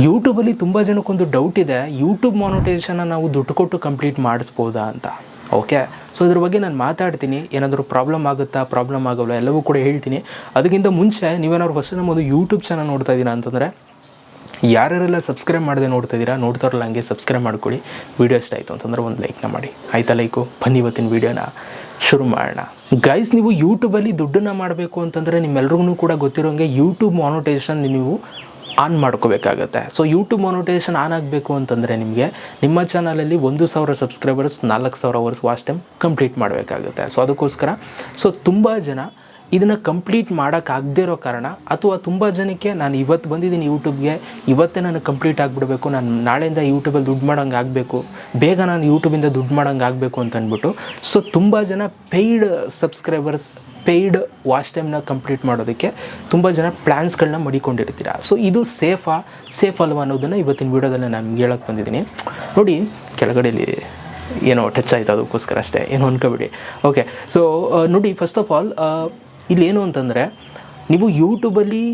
ಯೂಟ್ಯೂಬಲ್ಲಿ ತುಂಬ ಜನಕ್ಕೊಂದು ಡೌಟ್ ಇದೆ ಯೂಟ್ಯೂಬ್ ಮಾನಿಟೈಸೇಷನ್ನ ನಾವು ದುಡ್ಡು ಕೊಟ್ಟು ಕಂಪ್ಲೀಟ್ ಮಾಡಿಸ್ಬೋದಾ ಅಂತ. ಓಕೆ ಸೊ ಅದ್ರ ಬಗ್ಗೆ ನಾನು ಮಾತಾಡ್ತೀನಿ. ಏನಾದರೂ ಪ್ರಾಬ್ಲಮ್ ಆಗುತ್ತಾ? ಪ್ರಾಬ್ಲಮ್ ಆಗೋಲ್ಲ ಎಲ್ಲವೂ ಕೂಡ ಹೇಳ್ತೀನಿ. ಅದಕ್ಕಿಂತ ಮುಂಚೆ ನೀವೇನಾದ್ರು ಫಸ್ಟ್ ನಮ್ಮದು ಯೂಟ್ಯೂಬ್ ಚಾನಲ್ ನೋಡ್ತಾ ಇದ್ದೀರಾ ಅಂತಂದರೆ, ಯಾರ್ಯಾರೆಲ್ಲ ಸಬ್ಸ್ಕ್ರೈಬ್ ಮಾಡದೆ ನೋಡ್ತಾ ಇದ್ದೀರಾ, ನೋಡ್ತಾರಲ್ಲ ಹಂಗೆ ಸಬ್ಸ್ಕ್ರೈಬ್ ಮಾಡ್ಕೊಳ್ಳಿ. ವೀಡಿಯೋ ಇಷ್ಟ ಆಯಿತು ಅಂತಂದ್ರೆ ಒಂದು ಲೈಕ್ನ ಮಾಡಿ. ಆಯ್ತಾ ಲೈಕು ಬನ್ನಿ ಇವತ್ತಿನ ವೀಡಿಯೋನ ಶುರು ಮಾಡೋಣ. ಗೈಸ್ ನೀವು ಯೂಟ್ಯೂಬಲ್ಲಿ ದುಡ್ಡನ್ನು ಮಾಡಬೇಕು ಅಂತಂದರೆ ನಿಮ್ಮೆಲ್ರಿಗೂ ಕೂಡ ಗೊತ್ತಿರೋಂಗೆ ಯೂಟ್ಯೂಬ್ ಮಾನಿಟೈಸೇಷನ್ ನೀವು ಆನ್ ಮಾಡ್ಕೋಬೇಕಾಗತ್ತೆ. ಸೊ ಯೂಟ್ಯೂಬ್ ಮೊನಿಟೇಷನ್ ಆನ್ ಆಗಬೇಕು ಅಂತಂದರೆ ನಿಮಗೆ ನಿಮ್ಮ ಚಾನಲಲ್ಲಿ ಒಂದು ಸಾವಿರ ಸಬ್ಸ್ಕ್ರೈಬರ್ಸ್ ನಾಲ್ಕು ಸಾವಿರ ಅವರ್ಸ್ ವಾಚ್ ಟೈಮ್ ಕಂಪ್ಲೀಟ್ ಮಾಡಬೇಕಾಗುತ್ತೆ. ಸೊ ಅದಕ್ಕೋಸ್ಕರ ಸೊ ತುಂಬ ಜನ ಇದನ್ನು ಕಂಪ್ಲೀಟ್ ಮಾಡೋಕ್ಕಾಗದೇ ಇರೋ ಕಾರಣ ಅಥವಾ ತುಂಬ ಜನಕ್ಕೆ ನಾನು ಇವತ್ತು ಬಂದಿದ್ದೀನಿ ಯೂಟ್ಯೂಬ್ಗೆ ಇವತ್ತೇ ನಾನು ಕಂಪ್ಲೀಟ್ ಆಗಿಬಿಡಬೇಕು, ನಾನು ನಾಳೆಯಿಂದ ಯೂಟ್ಯೂಬಲ್ಲಿ ದುಡ್ಡು ಮಾಡೋಂಗೆ ಆಗಬೇಕು, ಬೇಗ ನಾನು ಯೂಟ್ಯೂಬಿಂದ ದುಡ್ಡು ಮಾಡೋಂಗೆ ಆಗಬೇಕು ಅಂತಂದ್ಬಿಟ್ಟು ಸೊ ತುಂಬ ಜನ ಪೇಯ್ಡ್ ಸಬ್ಸ್ಕ್ರೈಬರ್ಸ್ ಪೇಯ್ಡ್ ವಾಚ್ ಟೈಮ್ನ ಕಂಪ್ಲೀಟ್ ಮಾಡೋದಕ್ಕೆ ತುಂಬ ಜನ ಪ್ಲ್ಯಾನ್ಸ್ಗಳನ್ನ ಮಡಿಕೊಂಡಿರ್ತೀರ. ಸೊ ಇದು ಸೇಫಾ ಸೇಫ್ ಅಲ್ವಾ ಅನ್ನೋದನ್ನು ಇವತ್ತಿನ ವೀಡಿಯೋದಲ್ಲಿ ನಾನು ನಿಮ್ಗೆ ಹೇಳಕ್ಕೆ ಬಂದಿದ್ದೀನಿ. ನೋಡಿ ಕೆಳಗಡೆಯಲ್ಲಿ ಏನೋ ಟಚ್ ಆಯಿತು ಅದಕ್ಕೋಸ್ಕರ ಅಷ್ಟೇ. ಏನು ಅನ್ಕೋಬೇಡಿ. ಓಕೆ ಸೊ ನೋಡಿ ಫಸ್ಟ್ ಆಫ್ ಆಲ್ ಇಲ್ಲಿ ಏನು ಅಂತಂದರೆ, ನೀವು ಯೂಟ್ಯೂಬಲ್ಲಿ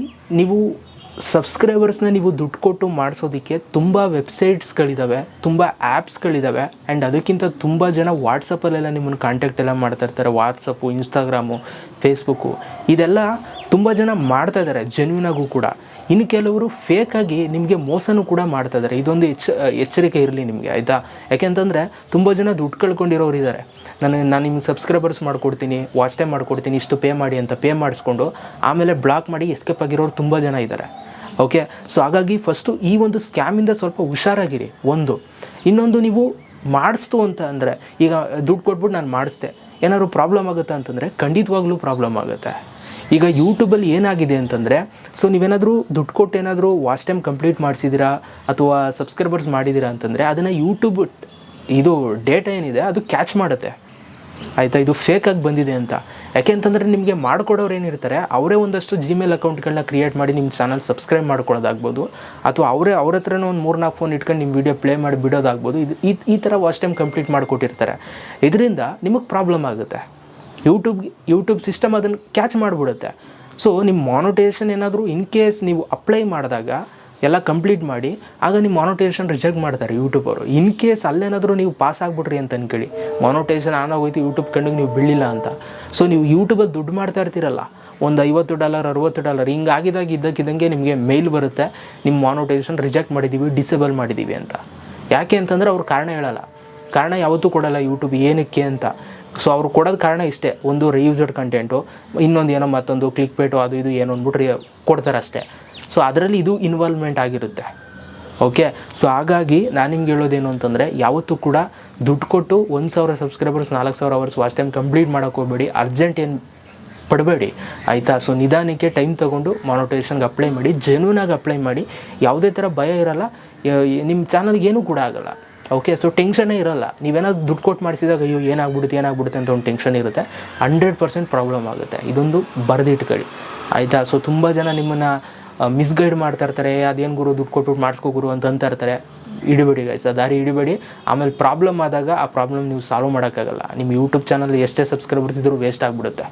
ನೀವು ಸಬ್ಸ್ಕ್ರೈಬರ್ಸ್ನ ನೀವು ದುಡ್ಡು ಕೊಟ್ಟು ಮಾಡಿಸೋದಕ್ಕೆ ತುಂಬ ವೆಬ್ಸೈಟ್ಸ್ಗಳಿದ್ದಾವೆ ತುಂಬ ಆ್ಯಪ್ಸ್ಗಳಿದ್ದಾವೆ ಆ್ಯಂಡ್ ಅದಕ್ಕಿಂತ ತುಂಬ ಜನ ವಾಟ್ಸಪ್ಪಲ್ಲೆಲ್ಲ ನಿಮ್ಮನ್ನು ಕಾಂಟ್ಯಾಕ್ಟ್ ಎಲ್ಲ ಮಾಡ್ತಾ ಇರ್ತಾರೆ. ವಾಟ್ಸಪ್ಪು ಇನ್ಸ್ಟಾಗ್ರಾಮು ಫೇಸ್ಬುಕ್ಕು ಇದೆಲ್ಲ ತುಂಬ ಜನ ಮಾಡ್ತಾ ಇದ್ದಾರೆ ಜೆನ್ಯೂನಾಗೂ ಕೂಡ. ಇನ್ನು ಕೆಲವರು ಫೇಕಾಗಿ ನಿಮಗೆ ಮೋಸನೂ ಕೂಡ ಮಾಡ್ತಾ ಇದ್ದಾರೆ. ಇದೊಂದು ಎಚ್ಚ, ಎಚ್ಚರಿಕೆ ಇರಲಿ ನಿಮಗೆ, ಆಯಿತಾ? ಯಾಕೆಂತಂದರೆ ತುಂಬ ಜನ ದುಡ್ಡು ಕಳ್ಕೊಂಡಿರೋರು ಇದ್ದಾರೆ. ನಾನು ನಾನು ನಿಮ್ಗೆ ಸಬ್ಸ್ಕ್ರೈಬರ್ಸ್ ಮಾಡ್ಕೊಡ್ತೀನಿ ವಾಚ್ ಟೈಮ್ ಮಾಡ್ಕೊಡ್ತೀನಿ, ಇಷ್ಟು ಪೇ ಮಾಡಿ ಅಂತ ಪೇ ಮಾಡಿಸ್ಕೊಂಡು ಆಮೇಲೆ ಬ್ಲಾಕ್ ಮಾಡಿ ಎಸ್ಕೇಪ್ ಆಗಿರೋರು ತುಂಬ ಜನ ಇದ್ದಾರೆ. ಓಕೆ ಸೊ ಹಾಗಾಗಿ ಫಸ್ಟು ಈ ಒಂದು ಸ್ಕ್ಯಾಮಿಂದ ಸ್ವಲ್ಪ ಹುಷಾರಾಗಿರಿ. ಒಂದು. ಇನ್ನೊಂದು ನೀವು ಮಾಡಿಸ್ತು ಅಂತ ಅಂದರೆ, ಈಗ ದುಡ್ಡು ಕೊಟ್ಬಿಟ್ಟು ನಾನು ಮಾಡಿಸ್ದೆ. ಏನಾದ್ರು ಪ್ರಾಬ್ಲಮ್ ಆಗುತ್ತೆ ಅಂತಂದರೆ, ಖಂಡಿತವಾಗ್ಲೂ ಪ್ರಾಬ್ಲಮ್ ಆಗುತ್ತೆ. ಈಗ ಯೂಟ್ಯೂಬಲ್ಲಿ ಏನಾಗಿದೆ ಅಂತಂದರೆ ಸೊ ನೀವೇನಾದರೂ ದುಡ್ಡು ಕೊಟ್ಟು ಏನಾದರೂ ವಾಚ್ ಟೈಮ್ ಕಂಪ್ಲೀಟ್ ಮಾಡಿಸಿದ್ದೀರಾ ಅಥವಾ ಸಬ್ಸ್ಕ್ರೈಬರ್ಸ್ ಮಾಡಿದ್ದೀರಾ ಅಂತಂದರೆ, ಅದನ್ನು ಯೂಟ್ಯೂಬ್ ಇದು ಡೇಟಾ ಏನಿದೆ, ಅದು ಕ್ಯಾಚ್ ಮಾಡುತ್ತೆ. ಆಯಿತಾ, ಇದು ಫೇಕಾಗಿ ಬಂದಿದೆ ಅಂತ. ಯಾಕೆ ಅಂತಂದರೆ ನಿಮಗೆ ಮಾಡ್ಕೊಡೋರು ಏನಿರ್ತಾರೆ, ಅವರೇ ಒಂದಷ್ಟು ಜಿಮೇಲ್ ಅಕೌಂಟ್ಗಳನ್ನ ಕ್ರಿಯೇಟ್ ಮಾಡಿ ನಿಮ್ಮ ಚಾನಲ್ ಸಬ್ಸ್ಕ್ರೈಬ್ ಮಾಡ್ಕೊಳ್ಳೋದಾಗ್ಬೋದು, ಅಥವಾ ಅವರೇ ಅವ್ರ ಹತ್ರನೂ ಒಂದು ಮೂರು ನಾಲ್ಕು ಫೋನ್ ಇಟ್ಕೊಂಡು ನಿಮ್ಮ ವೀಡಿಯೋ ಪ್ಲೇ ಮಾಡಿ ಬಿಡೋದಾಗ್ಬೋದು, ಇದು ಈ ಈ ಥರ ವಾಚ್ ಟೈಮ್ ಕಂಪ್ಲೀಟ್ ಮಾಡಿಕೊಟ್ಟಿರ್ತಾರೆ. ಇದರಿಂದ ನಿಮಗೆ ಪ್ರಾಬ್ಲಮ್ ಆಗುತ್ತೆ. ಯೂಟ್ಯೂಬ್ ಯೂಟ್ಯೂಬ್ ಸಿಸ್ಟಮ್ ಅದನ್ನು ಕ್ಯಾಚ್ ಮಾಡಿಬಿಡುತ್ತೆ. ಸೊ ನಿಮ್ಮ ಮಾನಿಟೈಸೇಷನ್ ಏನಾದರೂ ಇನ್ ಕೇಸ್ ನೀವು ಅಪ್ಲೈ ಮಾಡಿದಾಗ ಎಲ್ಲ ಕಂಪ್ಲೀಟ್ ಮಾಡಿ, ಆಗ ನಿಮ್ಮ ಮಾನಿಟೈಸೇಷನ್ ರಿಜೆಕ್ಟ್ ಮಾಡ್ತಾರೆ ಯೂಟ್ಯೂಬ್ ಅವರು. ಇನ್ ಕೇಸ್ ಅಲ್ಲೇನಾದರೂ ನೀವು ಪಾಸ್ ಆಗ್ಬಿಟ್ರಿ ಅಂತ ಅನ್ಕೊಳ್ಳಿ. ಮಾನಿಟೈಸೇಷನ್ ಆನ್ ಆಗೋಯ್ತು ಯೂಟ್ಯೂಬ್ ಕಣ್ಣಿಗೆ ನೀವು ಬೀಳಿಲ್ಲ ಅಂತ. ಸೊ ನೀವು ಯೂಟ್ಯೂಬಲ್ಲಿ ದುಡ್ಡು ಮಾಡ್ತಾ ಇರ್ತೀರಲ್ಲ, ಒಂದು ಐವತ್ತು ಡಾಲರ್ ಅರುವತ್ತು ಡಾಲರ್ ಹಿಂಗೆ ಆಗಿದಾಗ ಇದ್ದಕ್ಕಿದ್ದಂಗೆ ನಿಮಗೆ ಮೇಲ್ ಬರುತ್ತೆ, ನಿಮ್ಮ ಮಾನಿಟೈಸೇಷನ್ ರಿಜೆಕ್ಟ್ ಮಾಡಿದ್ದೀವಿ ಡಿಸೇಬಲ್ ಮಾಡಿದ್ದೀವಿ ಅಂತ. ಯಾಕೆ ಅಂತಂದರೆ ಅವ್ರು ಕಾರಣ ಹೇಳಲ್ಲ. ಕಾರಣ ಯಾವತ್ತೂ ಕೊಡಲ್ಲ ಯೂಟ್ಯೂಬ್ ಏನಕ್ಕೆ ಅಂತ. ಸೊ ಅವ್ರು ಕೊಡೋದು ಕಾರಣ ಇಷ್ಟೇ, ಒಂದು ರಿಯೂಸ್ಡ್ ಕಂಟೆಂಟು ಇನ್ನೊಂದು ಏನೋ ಮತ್ತೊಂದು ಕ್ಲಿಕ್ ಪೇಟು ಅದು ಇದು ಏನೋ ಅಂದ್ಬಿಟ್ರೆ ಕೊಡ್ತಾರೆ ಅಷ್ಟೇ ಸೊ ಅದರಲ್ಲಿ ಇದು ಇನ್ವಾಲ್ವ್ಮೆಂಟ್ ಆಗಿರುತ್ತೆ. ಓಕೆ ಸೊ ಹಾಗಾಗಿ ನಾನು ನಿಮ್ಗೆ ಹೇಳೋದೇನು ಅಂತಂದರೆ, ಯಾವತ್ತೂ ಕೂಡ ದುಡ್ಡು ಕೊಟ್ಟು ಒಂದು ಸಾವಿರ ಸಬ್ಸ್ಕ್ರೈಬರ್ಸ್ ನಾಲ್ಕು ಸಾವಿರ ಅವರ್ಸ್ ವಾಚ್ ಟೈಮ್ ಕಂಪ್ಲೀಟ್ ಮಾಡೋಕೆ ಹೋಗಬೇಡಿ. ಅರ್ಜೆಂಟ್ ಏನು ಪಡಬೇಡಿ. ಆಯಿತಾ? ಸೊ ನಿಧಾನಕ್ಕೆ ಟೈಮ್ ತೊಗೊಂಡು ಮಾನಿಟೈಸೇಷನ್ಗೆ ಅಪ್ಲೈ ಮಾಡಿ ಜೆನ್ಯೂನಾಗಿ ಅಪ್ಲೈ ಮಾಡಿ. ಯಾವುದೇ ಥರ ಭಯ ಇರಲ್ಲ ನಿಮ್ಮ ಚಾನಲ್ಗೆ ಏನೂ ಕೂಡ ಆಗಲ್ಲ. ಓಕೆ ಸೊ ಟೆನ್ಷನೇ ಇರಲ್ಲ. ನೀವೇನಾದ್ರು ದುಡ್ಡು ಕೊಟ್ಟು ಮಾಡಿಸಿದಾಗ, ಅಯ್ಯೋ, ಏನಾಗ್ಬಿಡುತ್ತೆ ಏನಾಗ್ಬಿಡುತ್ತೆ ಅಂತ ಒಂದು ಟೆನ್ಷನ್ ಇರುತ್ತೆ. ಹಂಡ್ರೆಡ್ ಪರ್ಸೆಂಟ್ ಪ್ರಾಬ್ಲಮ್ ಆಗುತ್ತೆ. ಇದೊಂದು ಬರೆದಿಟ್ಕೊಳ್ಳಿ ಆಯಿತಾ? ಸೊ ತುಂಬ ಜನ ನಿಮ್ಮನ್ನು ಮಿಸ್ಗೈಡ್ ಮಾಡ್ತಾ ಇರ್ತಾರೆ. ಅದೇನು ಗುರು, ದುಡ್ಡು ಕೊಟ್ಬಿಟ್ಟು ಮಾಡಿಸ್ಕೋ ಗುರು ಅಂತ ಅಂತ ಇರ್ತಾರೆ. ಹಿಡಿಬೇಡಿ ಗೈಸ್ ಆ ದಾರಿ ಹಿಡಿಬೇಡಿ ಆಮೇಲೆ ಪ್ರಾಬ್ಲಮ್ ಆದಾಗ ಆ ಪ್ರಾಬ್ಲಮ್ ನೀವು ಸಾಲ್ವ್ ಮಾಡೋಕ್ಕಾಗಲ್ಲ. ನಿಮ್ಮ ಯೂಟ್ಯೂಬ್ ಚಾನಲ್ ಎಷ್ಟೇ ಸಬ್ಸ್ಕ್ರೈಬರ್ಸ್ ಇದ್ದರೂ ವೇಸ್ಟ್ ಆಗಿಬಿಡುತ್ತೆ.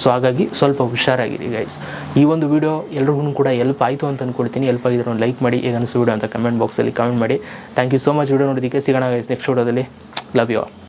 ಸೊ ಹಾಗಾಗಿ ಸ್ವಲ್ಪ ಹುಷಾರಾಗಿರಿ ಗೈಸ್ ಈ ಒಂದು ವಿಡಿಯೋ ಎಲ್ರಿಗೂ ಕೂಡ ಎಲ್ಪ್ ಆಯಿತು ಅಂತ ಅಂದ್ಕೊಳ್ತೀನಿ ಎಲ್ಪ್ ಆಗಿದ್ರೆ ಒಂದು ಲೈಕ್ ಮಾಡಿ, ಈಗ ಅನಿಸು ವಿಡಿಯೋ ಅಂತ ಕಮೆಂಟ್ ಬಾಕ್ಸಲ್ಲಿ ಕಮೆಂಟ್ ಮಾಡಿ. Thank you so much video ನೋಡೋದಕ್ಕೆ ಸಿಗೋಣ ಗೈಸ್ ನೆಕ್ಸ್ಟ್ ವಿಡಿಯೋದಲ್ಲಿ ಲವ್ ಯು ಆಲ್